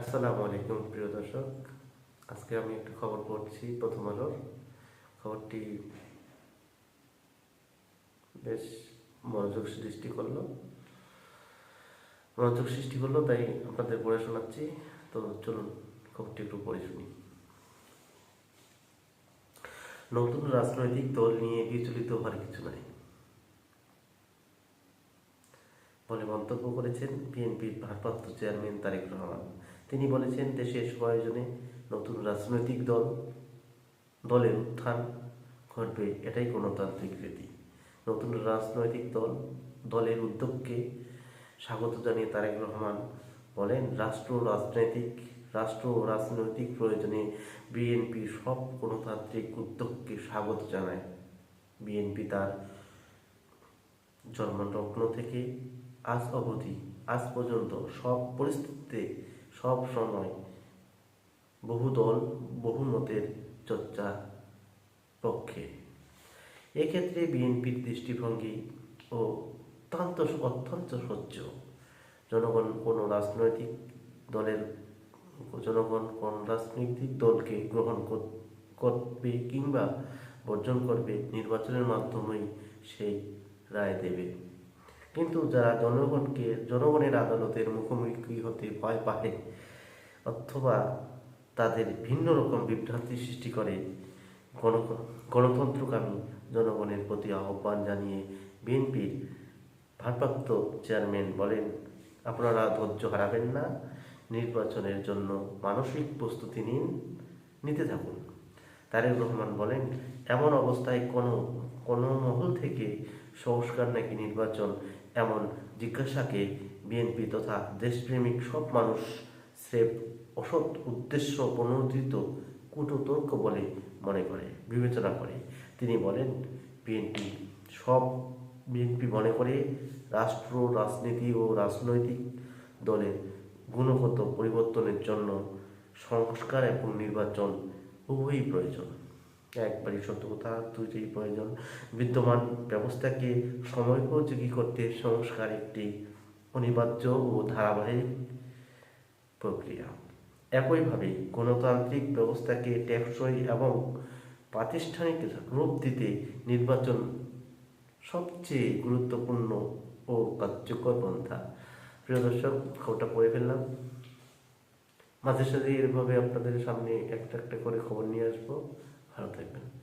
আসসালামু আলাইকুম, প্রিয় দর্শক। আজকে আমি একটু খবর পড়ছি, প্রথম আলোর। খবরটি বেশ মনোযোগ সৃষ্টি করল। মনোযোগ সৃষ্টি করল, তাই আপনাদের পড়ে শোনাচ্ছি। তো চলুন, খবরটি একটু পড়ে শুনি। নতুন রাজনৈতিক দল নিয়ে বিচলিত হওয়ার কিছু নাই। বলে মন্তব্য করেছেন বিএনপির ভারপ্রাপ্ত চেয়ারম্যান তারেক রহমান। তিনি বলেছেন, দেশের প্রয়োজনে নতুন রাজনৈতিক দল, দলের উত্থান ঘটবে, এটাই গণতান্ত্রিক রীতি। নতুন রাজনৈতিক দল, দলের উদ্যোগকে স্বাগত জানিয়ে তারেক রহমান বলেন, রাষ্ট্র রাজনৈতিক, রাষ্ট্র ও রাজনৈতিক প্রয়োজনে বিএনপি সব গণতান্ত্রিক উদ্যোগকে স্বাগত জানায়। বিএনপি তার জন্মলগ্ন থেকে আজ অবধি, আজ পর্যন্ত সব পরিস্থিতিতে সব সময় বহু দল, বহু মতের চর্চা পক্ষে। এক্ষেত্রে বিএনপির দৃষ্টিভঙ্গি ও অত্যন্ত অত্যন্ত সহ্য জনগণ কোনো রাজনৈতিক দলের, জনগণ কোন রাজনৈতিক দলকে গ্রহণ কর- করবে কিংবা বর্জন করবে নির্বাচনের মাধ্যমেই সেই রায় দেবে। কিন্তু যারা জনগণকে, জনগণের আদালতের মুখোমুখি হতে ভয় পায় অথবা তাদের ভিন্ন রকম বিভ্রান্তি সৃষ্টি করে, গণ গণতন্ত্রকামী জনগণের প্রতি আহ্বান জানিয়ে বিএনপির ভারপ্রাপ্ত চেয়ারম্যান বলেন, আপনারা ধৈর্য হারাবেন না, নির্বাচনের জন্য মানসিক প্রস্তুতি নিন, নিতে থাকুন। তারেক রহমান বলেন, এমন অবস্থায় কোনো কোনো মহল থেকে সংস্কার নাকি নির্বাচন? এমন জিজ্ঞাসাকে বিএনপি তথা দেশপ্রেমিক সব মানুষ স্রেফ অসৎ উদ্দেশ্য প্রণোদিত কূটতর্ক বলে মনে করে, বিবেচনা করে। তিনি বলেন, বিএনপি সব বিএনপি মনে করে রাষ্ট্র, রাজনীতি ও রাজনৈতিক দলের গুণগত পরিবর্তনের জন্য সংস্কার এবং নির্বাচন উভয়ই প্রয়োজন। একবারই সত্য দুইটাই প্রয়োজন। বিদ্যমান ব্যবস্থাকে সময়োপযোগী করতে সংস্কার একটি অনিবার্য ও ধারাবাহিক প্রক্রিয়া। একইভাবে গণতান্ত্রিক ব্যবস্থাকে টেকসই এবং প্রাতিষ্ঠানিক রূপ দিতে নির্বাচন সবচেয়ে গুরুত্বপূর্ণ ও কার্যকর পন্থা। প্রিয় দর্শক, খবরটা পড়ে ফেললাম। মাঝে সাঝে এরভাবে আপনাদের সামনে একটা একটা করে খবর নিয়ে আসব। ভালো থাকবেন